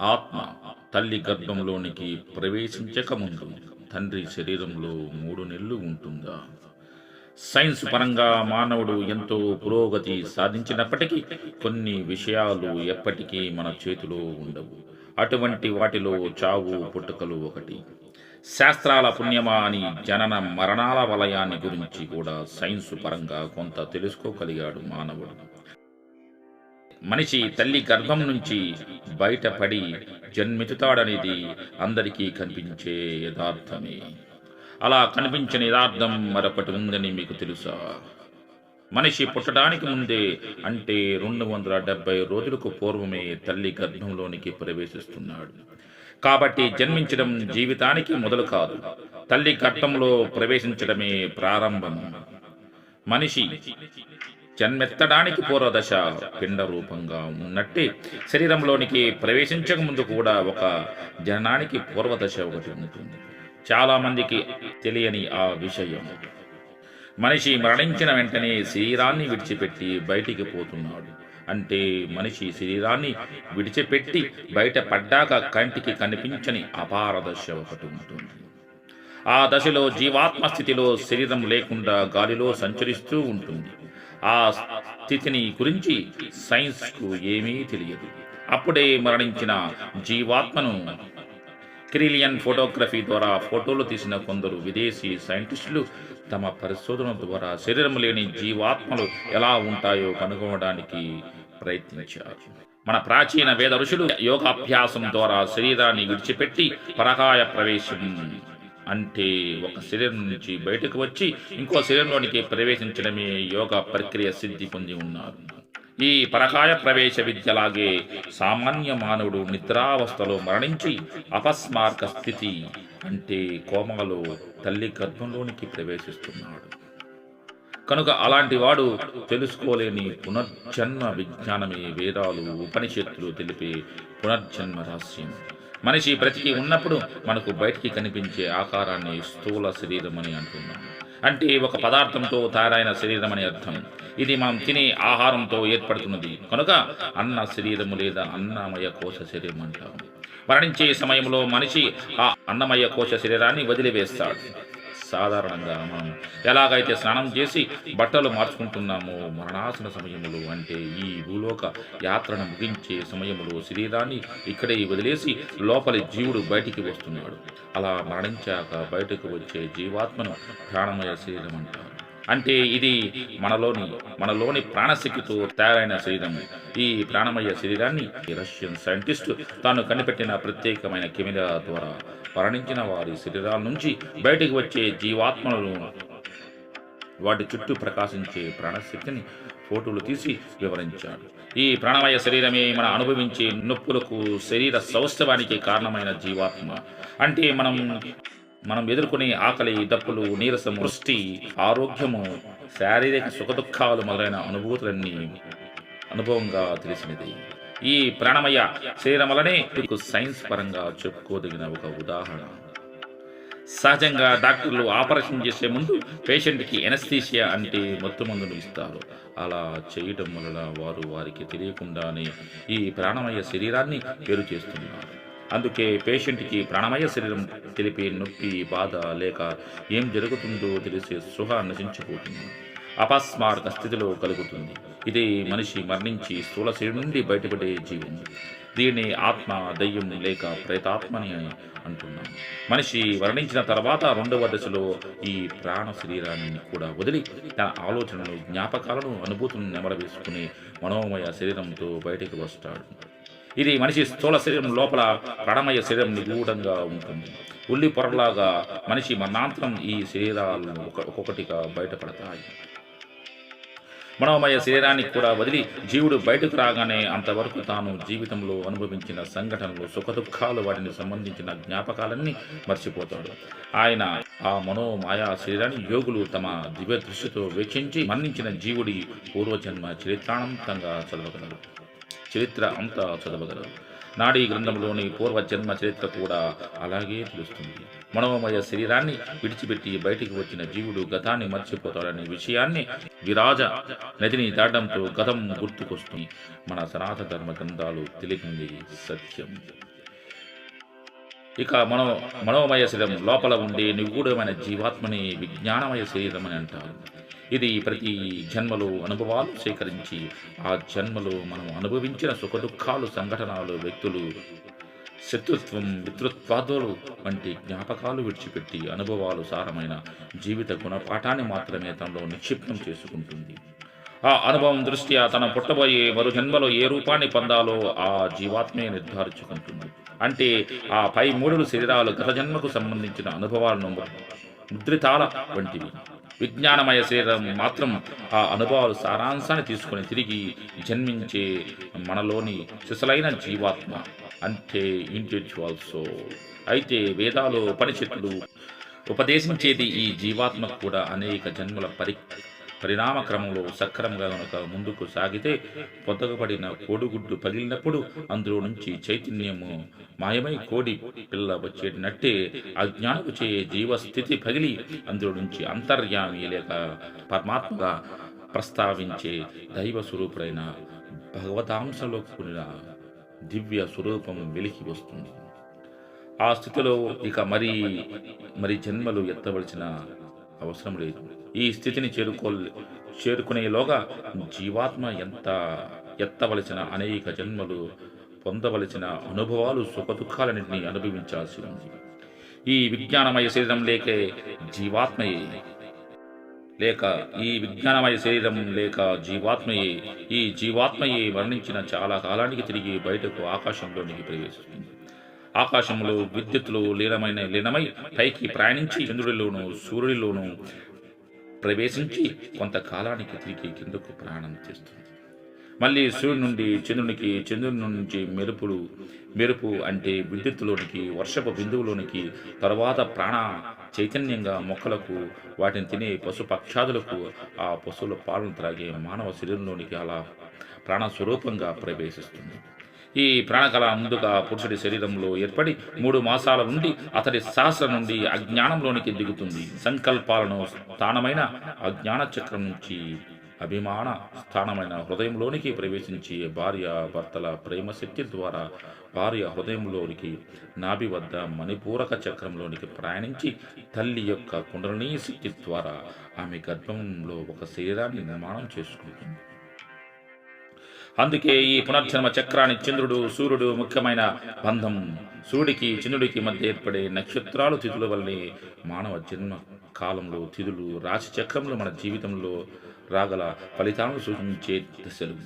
ఆత్మ తల్లి గర్భంలోనికి ప్రవేశించకముందు తండ్రి శరీరంలో మూడు నెలలు ఉంటుందా? సైన్స్ పరంగా మానవుడు ఎంతో పురోగతి సాధించినప్పటికీ కొన్ని విషయాలు ఎప్పటికీ మన చేతిలో ఉండవు. అటువంటి వాటిలో చావు పుట్టుకలు ఒకటి. శాస్త్రాల పుణ్యమా అని జనన మరణాల వలయాన్ని గురించి కూడా సైన్స్ పరంగా కొంత తెలుసుకోగలిగాడు మానవుడు. మనిషి తల్లి గర్భం నుంచి బయటపడి జన్మితుతాడనేది అందరికీ కనిపించే యథార్థమే. అలా కనిపించని యథార్థం మరొకటి ఉందని మీకు తెలుసా? మనిషి పుట్టడానికి ముందే అంటే రెండు వందల డెబ్బై రోజులకు పూర్వమే తల్లి గర్భంలోనికి ప్రవేశిస్తున్నాడు. కాబట్టి జన్మించడం జీవితానికి మొదలు కాదు. తల్లి గర్భంలో ప్రవేశించడమే ప్రారంభం. మనిషి జన్మెత్తడానికి పూర్వదశ పిండ రూపంగా ఉన్నట్టే శరీరంలోనికి ప్రవేశించక ముందు కూడా ఒక జననానికి పూర్వదశ ఒకటి ఉంటుంది. చాలామందికి తెలియని ఆ విషయం. మనిషి మరణించిన వెంటనే శరీరాన్ని విడిచిపెట్టి బయటికి పోతున్నాడు. అంటే మనిషి శరీరాన్ని విడిచిపెట్టి బయట పడ్డాక కంటికి కనిపించని అపార దశ ఒకటి ఉంటుంది. ఆ దశలో జీవాత్మ స్థితిలో శరీరం లేకుండా గాలిలో సంచరిస్తూ ఉంటుంది. ఆ స్థితిని గురించి సైన్స్కు ఏమీ తెలియదు. అప్పుడే మరణించిన జీవాత్మను క్రిలియన్ ఫోటోగ్రఫీ ద్వారా ఫోటోలు తీసిన కొందరు విదేశీ సైంటిస్టులు తమ పరిశోధన ద్వారా శరీరం లేని జీవాత్మలు ఎలా ఉంటాయో కనుగొనడానికి ప్రయత్నించారు. మన ప్రాచీన వేద ఋషులు యోగాభ్యాసం ద్వారా శరీరాన్ని విడిచిపెట్టి పరకాయ ప్రవేశం అంటే ఒక శరీరం నుంచి బయటకు వచ్చి ఇంకో శరీరంలోనికి ప్రవేశించడమే యోగ ప్రక్రియ సిద్ధి పొంది ఉన్నారు. ఈ పరకాయ ప్రవేశ విద్యలాగే సామాన్య మానవుడు నిద్రావస్థలో మరణించి అపస్మారక స్థితి అంటే కోమలో తల్లి గర్భంలోనికి ప్రవేశిస్తున్నాడు. కనుక అలాంటి వాడు తెలుసుకోలేని పునర్జన్మ విజ్ఞానమే వేదాలు ఉపనిషత్తులు తెలిపే పునర్జన్మ రహస్యం. మనిషి బ్రతికి ఉన్నప్పుడు మనకు బయటికి కనిపించే ఆకారాన్ని స్థూల శరీరం అని అంటున్నాం. అంటే ఒక పదార్థంతో తయారైన శరీరం అని అర్థం. ఇది మనం తినే ఆహారంతో ఏర్పడుతున్నది. కనుక అన్న శరీరము లేదా అన్నమయ కోశ శరీరం అంటాం. మరణించే సమయంలో మనిషి ఆ అన్నమయ కోశ శరీరాన్ని వదిలివేస్తాడు. సాధారణంగా మనం ఎలాగైతే స్నానం చేసి బట్టలు మార్చుకుంటున్నామో మరణాసన సమయములు అంటే ఈ భూలోక యాత్రను ముగించే సమయములో శరీరాన్ని ఇక్కడే వదిలేసి లోపలి జీవుడు బయటికి వస్తున్నాడు. అలా మరణించాక బయటకు వచ్చే జీవాత్మను ప్రాణమయ శరీరం అంటారు. అంటే ఇది మనలోని మనలోని ప్రాణశక్తితో తయారైన శరీరం. ఈ ప్రాణమయ శరీరాన్ని ఈ రష్యన్ సైంటిస్ట్ తాను కనిపెట్టిన ప్రత్యేకమైన కెమెరా ద్వారా మరణించిన వారి శరీరాల నుంచి బయటికి వచ్చే జీవాత్మలను వాటి చుట్టూ ప్రకాశించే ప్రాణశక్తిని ఫోటోలు తీసి వివరించాడు. ఈ ప్రాణమయ శరీరమే మన అనుభవించే నొప్పులకు శరీర సౌష్ఠవానికి కారణమైన జీవాత్మ. అంటే మనం మనం ఎదుర్కొనే ఆకలి దప్పులు నీరసం వృష్టి ఆరోగ్యము శారీరక సుఖదుఖాలు మొదలైన అనుభూతులన్నీ అనుభవంగా తెలిసినది. ఈ ప్రాణమయ శరీరం వలనే మీకు సైన్స్ పరంగా చెప్పుకోదగిన ఒక ఉదాహరణ. సహజంగా డాక్టర్లు ఆపరేషన్ చేసే ముందు పేషెంట్కి ఎనస్థీషియా అంటే మత్తు మందులు ఇస్తారు. అలా చేయటం వలన వారు వారికి తెలియకుండానే ఈ ప్రాణమయ శరీరాన్ని వేరు చేస్తున్నారు. అందుకే పేషెంట్కి ప్రాణమయ శరీరం తెలిపే నొప్పి బాధ లేక ఏం జరుగుతుందో తెలిసే సృహ నశించిపోతుంది. అపస్మారక స్థితిలో కలుగుతుంది. ఇది మనిషి మరణించి స్థూల శరీరం నుండి బయటపడే జీవం. దీన్ని ఆత్మ దయ్యం లేక ప్రేతాత్మని అని అంటున్నాం. మనిషి మరణించిన తర్వాత రెండవ దశలో ఈ ప్రాణ శరీరాన్ని కూడా వదిలి తన ఆలోచనలు జ్ఞాపకాలను అనుభూతులను నెమరవేసుకుని మనోమయ శరీరంతో బయటికి వస్తాడు. ఇది మనిషి స్థూల శరీరం లోపల ప్రాణమయ శరీరం నిగూఢంగా ఉంటుంది. ఉల్లి పొరలాగా మనిషి మరణాంతరం ఈ శరీరాలను ఒక- ఒక్కొక్కటిగా బయటపడతాయి. మనోమయ శరీరానికి కూడా వదిలి జీవుడు బయటకు రాగానే అంతవరకు తాను జీవితంలో అనుభవించిన సంఘటనలు సుఖదుఖాలు వాటిని సంబంధించిన జ్ఞాపకాలన్నీ మర్చిపోతాడు. ఆయన ఆ మనోమాయా శరీరాన్ని యోగులు తమ దివ్య దృష్టితో వీక్షించి మరణించిన జీవుడి పూర్వజన్మ చరిత్రానంతంగా చదవగలరు. చరిత్ర అంతా చదవగలరు. నాడీ గ్రంథంలోని పూర్వజన్మ చరిత్ర కూడా అలాగే తెలుస్తుంది. మనోమయ శరీరాన్ని విడిచిపెట్టి బయటికి వచ్చిన జీవుడు గతాన్ని మర్చిపోతాడనే విషయాన్ని విరాజ నదిని దాటంతో గతం గుర్తుకొస్తుంది. మన సనాతన ధర్మ గ్రంథాలు తెలిపింది సత్యం. ఇక మనో మనోమయ శరీరం లోపల ఉండే నిగూఢమైన జీవాత్మని విజ్ఞానమయ శరీరం అని అంటారు. ఇది ప్రతి జన్మలో అనుభవాలు సేకరించి ఆ జన్మలో మనం అనుభవించిన సుఖదుఖాలు సంఘటనలు వ్యక్తులు శత్రుత్వం మిత్రుత్వాదులు వంటి జ్ఞాపకాలు విడిచిపెట్టి అనుభవాలు సారమైన జీవిత గుణపాఠాన్ని మాత్రమే తనలో నిక్షిప్తం చేసుకుంటుంది. ఆ అనుభవం దృష్ట్యా తన పుట్టబోయే మరు జన్మలో ఏ రూపాన్ని పొందాలో ఆ జీవాత్మే నిర్ధారించుకుంటుంది. అంటే ఆ పై మూడు శరీరాలు గత జన్మకు సంబంధించిన అనుభవాలను ముద్రితాల వంటివి. విజ్ఞానమయ శరీరం మాత్రం ఆ అనుభవాలు సారాంశాన్ని తీసుకొని తిరిగి జన్మించే మనలోని సిసలైన జీవాత్మ. అంతే ఇంటెలెక్చువల్ అయితే వేదాలు ఉపనిషత్తులు ఉపదేశించేది ఈ జీవాత్మకు కూడా అనేక జన్మల పరి పరిణామ క్రమంలో సక్రమంగా కనుక ముందుకు సాగితే పొదగబడిన కోడిగుడ్డు పగిలినప్పుడు అందులో నుంచి చైతన్యము మాయమై కోడి పిల్ల వచ్చేటట్టే అజ్ఞానపు చే జీవస్థితి పగిలి అందులో నుంచి అంతర్యామి లేక పరమాత్మగా ప్రస్తావించే దైవ స్వరూపుడైన భగవతాంశంలో కూడిన దివ్య స్వరూపం వెలికి వస్తుంది. ఆ స్థితిలో ఇక మరి మరి జన్మలు ఎత్తవలసిన అవసరం లేదు. ఈ స్థితిని చేరుకో చేరుకునేలోగా జీవాత్మ ఎంత ఎత్తవలసిన అనేక జన్మలు పొందవలసిన అనుభవాలు సుఖదుఖాలన్నింటినీ అనుభవించాల్సి ఉంది. ఈ విజ్ఞానమయ శరీరం లేకే జీవాత్మయే లేక ఈ విజ్ఞానమయ శరీరం లేక జీవాత్మయే ఈ జీవాత్మయే వర్ణించిన చాలా కాలానికి తిరిగి బయటకు ఆకాశంలోనికి ప్రవేశిస్తుంది. ఆకాశంలో విద్యుత్తులో లీనమైన లీనమై పైకి ప్రయాణించి చంద్రుడిలోను సూర్యుడిలోను ప్రవేశించి కొంతకాలానికి తిరిగి కిందకు ప్రయాణం చేస్తుంది. మళ్ళీ సూర్యుడి నుండి చంద్రునికి చంద్రుని నుంచి మెరుపులు మెరుపు అంటే విద్యుత్తులోనికి వర్షపు బిందువులోనికి తరువాత ప్రాణ చైతన్యంగా మొక్కలకు వాటిని తినే పశు పక్షాదులకు ఆ పశువుల పాలను త్రాగే మానవ శరీరంలోనికి అలా ప్రాణ స్వరూపంగా ప్రవేశిస్తుంది. ఈ ప్రాణకళ ముందుగా పురుషుడి శరీరంలో ఏర్పడి మూడు మాసాల నుండి అతడి సహస్ర నుండి అజ్ఞానంలోనికి దిగుతుంది. సంకల్పాలను స్థానమైన అజ్ఞాన చక్రం నుంచి అభిమాన స్థానమైన హృదయంలోనికి ప్రవేశించి భార్య భర్తల ప్రేమ శక్తి ద్వారా భార్య హృదయంలోనికి నాభి వద్ద మణిపూరక చక్రంలోనికి ప్రయాణించి తల్లి యొక్క కుండలినీ శక్తి ద్వారా ఆమె గర్భంలో ఒక శరీరాన్ని నిర్మాణం చేసుకుంటుంది. అందుకే ఈ పునర్జన్మ చక్రాన్ని చంద్రుడు సూర్యుడు ముఖ్యమైన బంధం. సూర్యుడికి చంద్రుడికి మధ్య ఏర్పడే నక్షత్రాలు తిథుల వల్లే మానవ జన్మ కాలంలో తిథులు రాశి చక్రంలో మన జీవితంలో రాగల ఫలితాలను సూచించే దశలు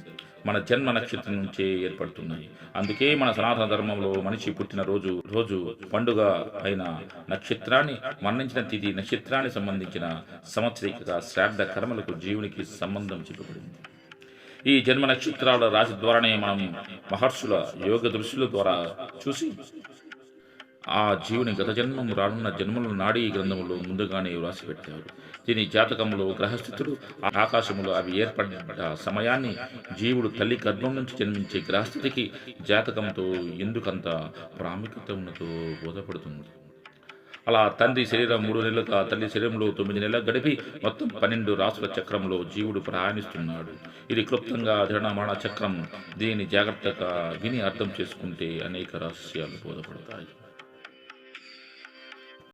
మన జన్మ నక్షత్రం నుంచే ఏర్పడుతున్నాయి. అందుకే మన సనాతన ధర్మంలో మనిషి పుట్టిన రోజు రోజు పండుగ అయిన నక్షత్రాన్ని మరణించిన తిథి నక్షత్రానికి సంబంధించిన సంవత్సరిక శ్రాద్ధ కర్మలకు జీవునికి సంబంధం చెప్పబడింది ఈ జన్మ నక్షత్రాల రాశి ద్వారానే మనం మహర్షుల యోగ దృశ్యుల ద్వారా చూసి ఆ జీవుని గత జన్మం రానున్న జన్మల నాడీ గ్రంథములో ముందుగానే వ్రాసి పెట్టారు దీని జాతకంలో గ్రహస్థితులు ఆకాశములో అవి ఏర్పడిన సమయాన్ని జీవుడు తల్లి గర్భం నుంచి జన్మించే గ్రహస్థితికి జాతకంతో ఎందుకంత ప్రాముఖ్యత ఉన్నదో బోధపడుతుంది. అలా తండ్రి శరీరం మూడు నెలలుగా తల్లి శరీరంలో తొమ్మిది నెలలు గడిపి మొత్తం పన్నెండు రాసుల చక్రంలో జీవుడు ప్రయాణిస్తున్నాడు. ఇది క్లుప్తంగా జనమాన చక్రం. దీని జాగ్రత్తగా విని అర్థం చేసుకుంటే అనేక రహస్యాలు బోధపడతాయి.